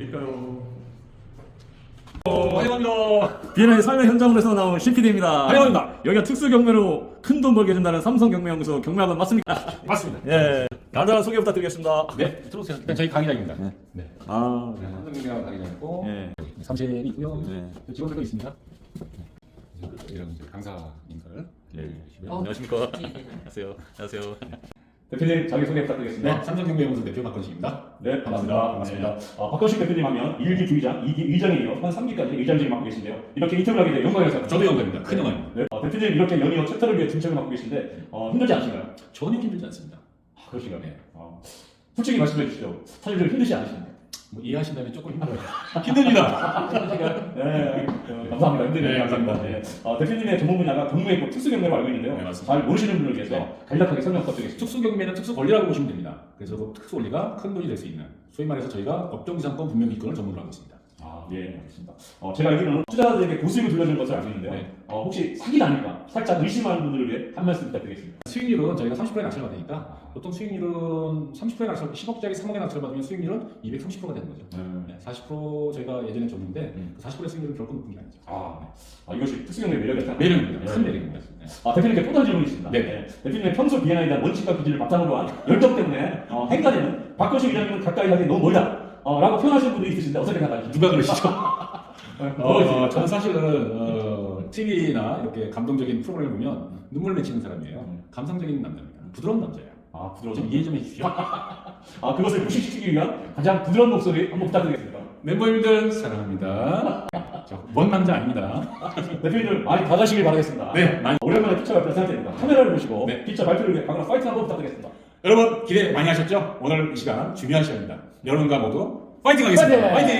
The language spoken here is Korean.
일까요? 어, 환영합니다. 비엔나의 삶의 현장으로서 나온 CPD입니다. 환영합니다. 여기가 특수 경매로 큰 돈 벌게 해준다는 삼성 경매연구소 경매학원 맞습니까? 맞습니다. 예. 간단한 소개 부탁드리겠습니다. 네, 들어오세요. 일단 저희 강의장입니다. 네. 네. 아, 네, 한성경량 강의장이고 예. 삼실이 있고요. 네. 직원들도 있습니다. 네. 이런 이제 강사님들. 예. 계시고요. 안녕하십니까? 안녕하세요. 안녕하세요. 대표님 자기 소개 부탁드리겠습니다. 네, 삼성경매연구소 대표 박건식입니다. 네, 반갑습니다. 반갑습니다. 네. 어, 박건식 대표님 하면 1기 부의장, 2기 의장에 이어 한 3기까지 의장직을 맡고 계신데요. 이렇게 인터뷰를 하게 돼 영광이어서 저도 영광입니다. 큰 영광입니다. 네. 어, 대표님 이렇게 연이어 챕터를 위해 중책을 맡고 계신데 어, 힘들지 않으신가요? 전혀 힘들지 않습니다. 아, 그러신가요? 네. 어, 솔직히 말씀해 주시죠. 사실 좀 힘드시 않으십니까? 뭐 이해하신다면 조금 힘들어요. 힘듭니다. 네, 어, 감사합니다. 힘드네요. 네, 감사합니다. 네. 어, 대표님의 전문 분야가 경무했고 특수 경매로 알고 있는데요. 네, 맞습니다. 잘 모르시는 분을 위해서 네. 간략하게 설명 부탁드리겠습니다. 특수 경매는 특수 권리라고 보시면 됩니다. 그래서 그 특수 권리가 큰 돈이 될 수 있는 소위 말해서 저희가 업종 지상권 분명 이권을 전문으로 하고 있습니다. 아, 예, 알겠습니다. 어, 제가 알기로는 투자자들에게 고수익을 돌려주는 것을 알고 있는데요. 네. 어, 혹시 사기 아닐까? 살짝 의심하는 분들을 위해 한 말씀 부탁드리겠습니다. 수익률은 저희가 30%의 낙찰을 받으니까 보통 수익률은 30%의 낙찰, 10억짜리 3억의 낙찰을 받으면 수익률은 230%가 되는 거죠. 네, 40% 저희가 예전에 줬는데 음. 그 40%의 수익률은 결코 높은 게 아니죠. 아, 아 이것이 특수경매 매력이었다. 매력입니다. 네. 큰 매력입니다. 네. 아, 대표님께 또 다른 질문이 있습니다. 네. 대표님의 평소 비엔나에 대한 원칙과 기준을 바탕으로 한 열정 때문에 어, 행간에는 박건식 위원님은 가까이 하기 너무 멀다. 어, 라고 표현하시는 분들이 있으신데 어떻게 생각하십니까? 누가 그러시죠? 어, 어, 저는 사실은 어, TV나 이렇게 감동적인 프로그램을 보면 눈물 맺히는 사람이에요. 음. 감상적인 남자입니다. 부드러운 남자예요. 아, 부드러워. 좀 이해 좀 해주십시오. 아, 그것을 무식시키기 위한 가장 부드러운 목소리 한번 부탁드리겠습니다. 멤버님들 사랑합니다. 저, 먼 남자 아닙니다. 대표님들 많이 받아시길 바라겠습니다. 네, 많이. 오랜만에 피처 발표 상태입니다. 카메라를 보시고 네. 피처 발표를 위해 강하나 파이팅 한번 부탁드리겠습니다. 여러분 기대 많이 하셨죠? 오늘 이 시간 중요한 시간입니다. 여러분과 모두 파이팅 하겠습니다. 파이팅! 파이팅!